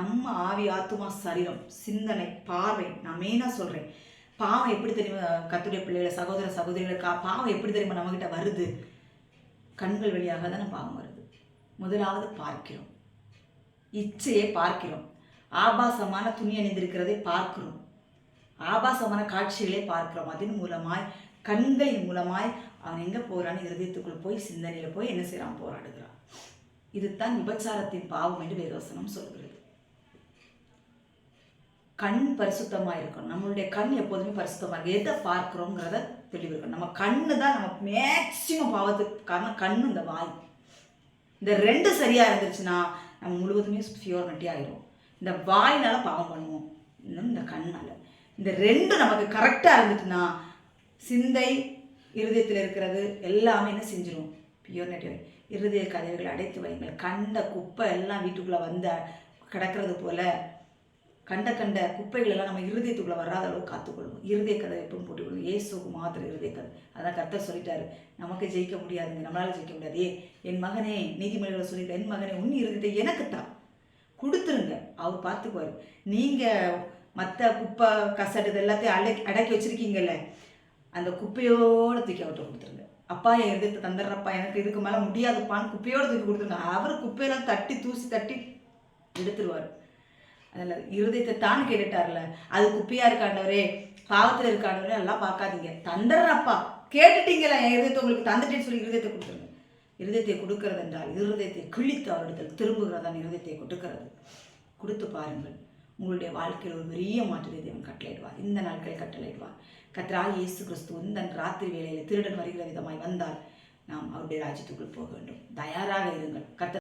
நம்ம ஆவி ஆத்துமா சரீரம் சிந்தனை பார்வை நான் மெயினாக சொல்கிறேன் பாவம் எப்படி தெரியுமா? கத்துடைய பிள்ளைகளை சகோதர சகோதரிகளுக்கா பாவம் எப்படி தெரியுமா நம்மக்கிட்ட வருது? கண்கள் வழியாக தானே பாவம் வருது. முதலாவது பார்க்கிறோம். இச்சையை பார்க்கிறோம். ஆபாசமான துணி அணிந்திருக்கிறதை பார்க்கிறோம். ஆபாசமான காட்சிகளை பார்க்கிறோம். அதன் மூலமாய் கண்களின் மூலமாய் அவன் எங்கே போகிறான்னு இருதயத்துக்குள் போய் சிந்தனையில் போய் என்ன செய்கிறான் போராடுகிறான். இதுதான் விபச்சாரத்தின் பாவம் என்று வேதோசனம் சொல்கிறது. கண் பரிசுத்தமாக இருக்கணும். நம்மளுடைய கண் எப்போதுமே பரிசுத்தமாக இருக்கும் எதை பார்க்குறோங்கிறத தெளிவு இருக்கணும் நம்ம கண்ணு தான் நம்ம மேக்சிமம் பாவத்துக்கு காரணம் கண்ணு இந்த வாய். இந்த ரெண்டு சரியாக இருந்துச்சுன்னா நம்ம முழுவதுமே பியூரிட்டி ஆகிரும் இந்த வாயினால பாவம் பண்ணுவோம். இன்னும் இந்த கண்ணால். இந்த ரெண்டு நமக்கு கரெக்டாக இருந்துச்சுன்னா சிந்தை இருதயத்தில் இருக்கிறது எல்லாமே என்ன செஞ்சிடும் பியூர்னட்டி இருதய கதவுகளை அடைத்து வைங்கள் கண்ட குப்பை எல்லாம் வீட்டுக்குள்ளே வந்த கிடக்கிறது போல் கண்ட கண்ட குப்பைகள் எல்லாம் நம்ம இருதயத்துக்குள்ளே வராத அளவு காத்துக்கொள்ளணும். இருதய கதை எப்பவும் போட்டுக்கணும் ஏசுக்கு மாத்திரம் இருதய கதை அதான் கர்த்தர் சொல்லிட்டாரு. நமக்கு ஜெயிக்க முடியாதுங்க. நம்மளால ஜெயிக்க முடியாது. ஏ என் மகனே நீதிமன்றங்களை சொல்லிட்டு என் மகனே உன் இருதயத்தை எனக்குத்தான். கொடுத்துருங்க. அவர் பார்த்துக்குவார். நீங்கள் மற்ற குப்பை கசடு எல்லாத்தையும் அடக்கி அடக்கி வச்சுருக்கீங்கல்ல அந்த குப்பையோடு தூக்கி அவர்கிட்ட கொடுத்துருங்க. அப்பா என் இருதயத்தை தந்துடுறப்பா. எனக்கு இதுக்கு மேலே முடியாதுப்பான்னு குப்பையோடு தூக்கி கொடுத்துருங்க. அவர் குப்பையெல்லாம் தட்டி தூசி தட்டி எடுத்துருவார். அதில் இருதயத்தை தான் கேட்டுட்டார்ல. அது குப்பையாக இருக்காண்டவரே பாவத்தில் இருக்காண்டவரே எல்லாம் பார்க்காதீங்க. தந்துடுறப்பா. கேட்டுட்டீங்களா என் இருதயத்தை உங்களுக்கு தந்துட்டேன்னு சொல்லி இருதயத்தை கொடுத்துருங்க. இருதயத்தை கொடுக்கறது என்றால் இருதயத்தை கிழித்து அவரிடத்தில் திரும்புகிறதான் இருதயத்தை கொடுக்கறது. கொடுத்து பாருங்கள். உங்களுடைய வாழ்க்கையில் ஒரு பெரிய மாற்றத்தை தேவன் கட்டளையிடுவார். இந்த நாட்கள் கட்டளையிடுவார். கத்ரா இயேசு கிறிஸ்து இந்த ராத்திரி வேளையில் திருடன் வருகிற விதமாய் வந்தால் நாம் அவருடைய ராஜ்யத்துக்குள் போக வேண்டும். தயாராக இருங்கள். கத்த